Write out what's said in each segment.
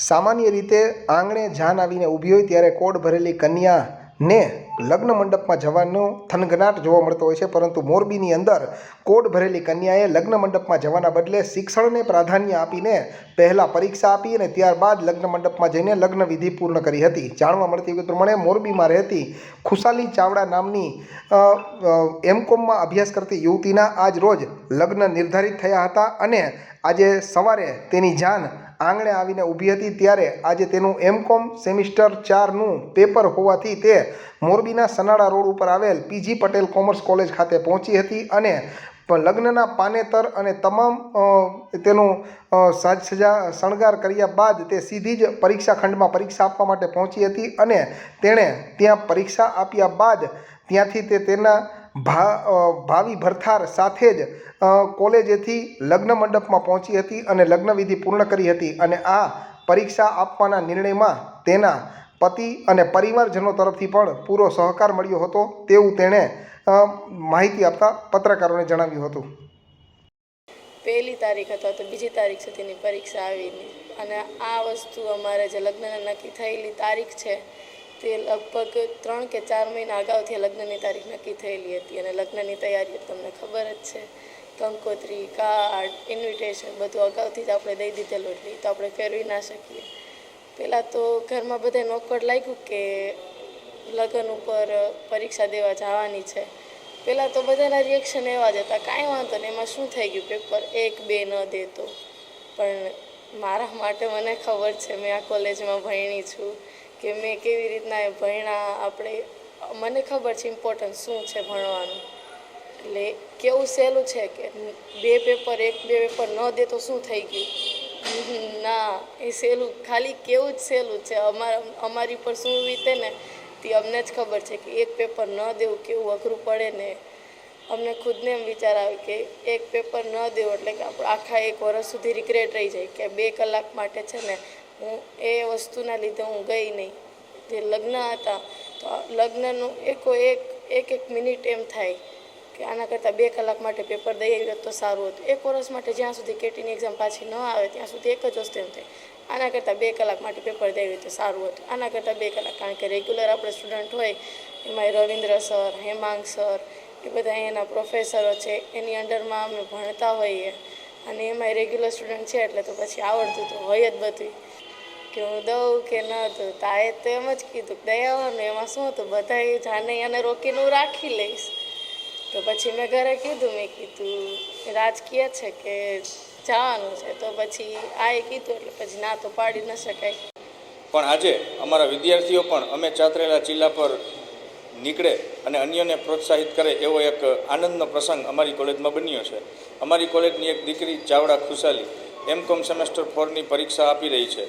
સામાન્ય રીતે આંગણે જાન આવીને ઊભી હોય ત્યારે કોડ ભરેલી કન્યાને લગ્ન મંડપમાં જવાનો થનગનાટ જોવા મળતો હોય છે પરંતુ મોરબીની અંદર કોડ ભરેલી કન્યાએ લગ્ન મંડપમાં જવાના બદલે શિક્ષણને પ્રાધાન્ય આપીને પહેલાં પરીક્ષા આપી અને ત્યારબાદ લગ્ન મંડપમાં જઈને લગ્ન વિધિ પૂર્ણ કરી હતી. જાણવા મળતી વિગત પ્રમાણે મોરબીમાં રહેતી ખુશાલી ચાવડા નામની અ, અ, એમ કોમમાં અભ્યાસ કરતી યુવતીના આજ રોજ લગ્ન નિર્ધારિત થયા હતા અને આજે સવારે તેની જાન આંગણે આવીને ઊભી હતી ત્યારે આજે તેનું એમકોમ સેમિસ્ટર ચારનું પેપર હોવાથી તે મોરબીના સનાળા રોડ ઉપર આવેલ પીજી પટેલ કોમર્સ કોલેજ ખાતે પહોંચી હતી અને લગ્નના પાનેતર અને તમામ તેનું સાજ સજા શણગાર કર્યા બાદ તે સીધી જ પરીક્ષા ખંડમાં પરીક્ષા આપવા માટે પહોંચી હતી અને તેણે ત્યાં પરીક્ષા આપ્યા બાદ ત્યાંથી તે તેના ભા ભાવિ ભરથાર સાથે જ કોલેજેથી લગ્ન મંડપમાં પહોંચી હતી અને લગ્ન વિધિ પૂર્ણ કરી હતી અને આ પરીક્ષા આપવાના નિર્ણયમાં તેના પતિ અને પરિવારજનો તરફથી પણ પૂરો સહકાર મળ્યો હતો તેવું તેણે માહિતી આપતા પત્રકારોને જણાવ્યું હતું. પહેલી તારીખ અથવા તો બીજી તારીખ સુધીની પરીક્ષા આવીને અને આ વસ્તુ અમારે જે લગ્નને નક્કી થયેલી તારીખ છે તે લગભગ ત્રણ કે ચાર મહિના અગાઉથી લગ્નની તારીખ નક્કી થયેલી હતી અને લગ્નની તૈયારીઓ તમને ખબર જ છે. કંકોત્રી કાર્ડ ઇન્વિટેશન બધું અગાઉથી જ આપણે દઈ દીધેલું એટલે તો આપણે ફેરવી ના શકીએ. પહેલાં તો ઘરમાં બધે નોકર લાગ્યું કે લગ્ન ઉપર પરીક્ષા દેવા જવાની છે. પહેલાં તો બધાના રિએક્શન એવા જ હતા. કાંઈ વાંધો નહીં, એમાં શું થઈ ગયું? પેપર એક, બે ન દેતો. પણ મારા માટે મને ખબર છે, મેં આ કોલેજમાં ભણી છું. કે મેં કેવી રીતના એ ભણ્યા, આપણે, મને ખબર છે ઇમ્પોર્ટન્સ શું છે ભણવાનું. એટલે કેવું સહેલું છે કે બે પેપર એક બે પેપર ન દે તો શું થઈ ગયું? ના, એ સહેલું, ખાલી કેવું જ સહેલું છે. અમારા, અમારી પર શું વીતે ને, તે અમને જ ખબર છે કે એક પેપર ન દેવું કેવું અઘરું પડે ને. અમને ખુદને એમ વિચાર આવે કે એક પેપર ન દેવું એટલે કે આપણે આખા એક વર્ષ સુધી રિગ્રેટ રહી જાય કે બે કલાક માટે છે ને હું એ વસ્તુના લીધે હું ગઈ નહીં. જે લગ્ન હતા, તો લગ્નનું એકો એક એક એક મિનિટ એમ થાય કે આના કરતાં બે કલાક માટે પેપર દઈ આવ્યો તો સારું હતું. એક વર્ષ માટે જ્યાં સુધી કેટીની એક્ઝામ પાછી ન આવે, ત્યાં સુધી એક જ વસ્તુ એમ થાય. આના કરતાં બે કલાક માટે પેપર દઈ આવ્યું તો સારું હતું. આના કરતાં બે કલાક, કારણ કે રેગ્યુલર આપણે સ્ટુડન્ટ હોય એમાં રવિન્દ્ર સર હેમાંગ સર એ બધા એના પ્રોફેસરો છે, એની અંડરમાં અમે ભણતા હોઈએ. અને એમાંય રેગ્યુલર સ્ટુડન્ટ છે એટલે તો પછી આવડતું તો હોય જ બધું કે હું દઉં કે ન દઉં, તાએ તો એમ જ કીધું આવવાનું. એમાં શું હતું? બધાએ જાને એને રોકીને હું રાખી લઈશ. તો પછી મેં ઘરે કીધું, મેં કીધું, રાજકીય છે કે જવાનું છે? તો પછી આ એ કીધું એટલે પછી ના તો પાડી ન શકાય. પણ આજે અમારા વિદ્યાર્થીઓ પણ અમે ચાતરેલા જિલ્લા પર નીકળે અને અન્યને પ્રોત્સાહિત કરે એવો એક આનંદનો પ્રસંગ અમારી કોલેજમાં બન્યો છે. અમારી કોલેજની એક દીકરી ચાવડા ખુશાલી, એમ કોમ સેમેસ્ટર ફોરની પરીક્ષા આપી રહી છે.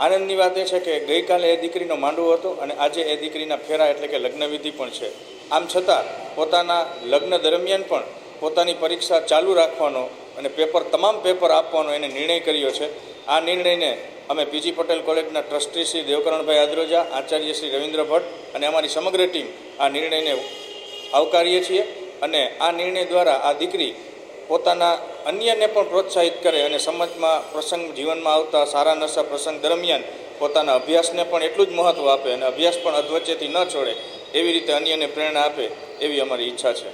આનંદની વાત એ છે કે ગઈકાલે એ દીકરીનો માંડવો હતો અને આજે એ દીકરીના ફેરા એટલે કે લગ્નવિધિ પણ છે. આમ છતાં પોતાના લગ્ન દરમિયાન પણ પોતાની પરીક્ષા ચાલુ રાખવાનો અને પેપર, તમામ પેપર આપવાનો એને નિર્ણય કર્યો છે. આ નિર્ણયને અમે પીજી પટેલ કોલેજના ટ્રસ્ટી શ્રી દેવકરણભાઈ આદ્રોજા, આચાર્ય શ્રી રવિન્દ્ર ભટ્ટ અને અમારી સમગ્ર ટીમ આ નિર્ણયને આવકારીએ છીએ અને આ નિર્ણય દ્વારા આ દીકરી પોતાના અન્યને પણ પ્રોત્સાહિત કરે અને સમાજમાં પ્રસંગ જીવનમાં આવતા સારા નશા પ્રસંગ દરમિયાન પોતાના અભ્યાસને પણ એટલું જ મહત્ત્વ આપે અને અભ્યાસ પણ અધવચ્ચેથી ન છોડે એવી રીતે અન્યને પ્રેરણા આપે એવી અમારી ઈચ્છા છે.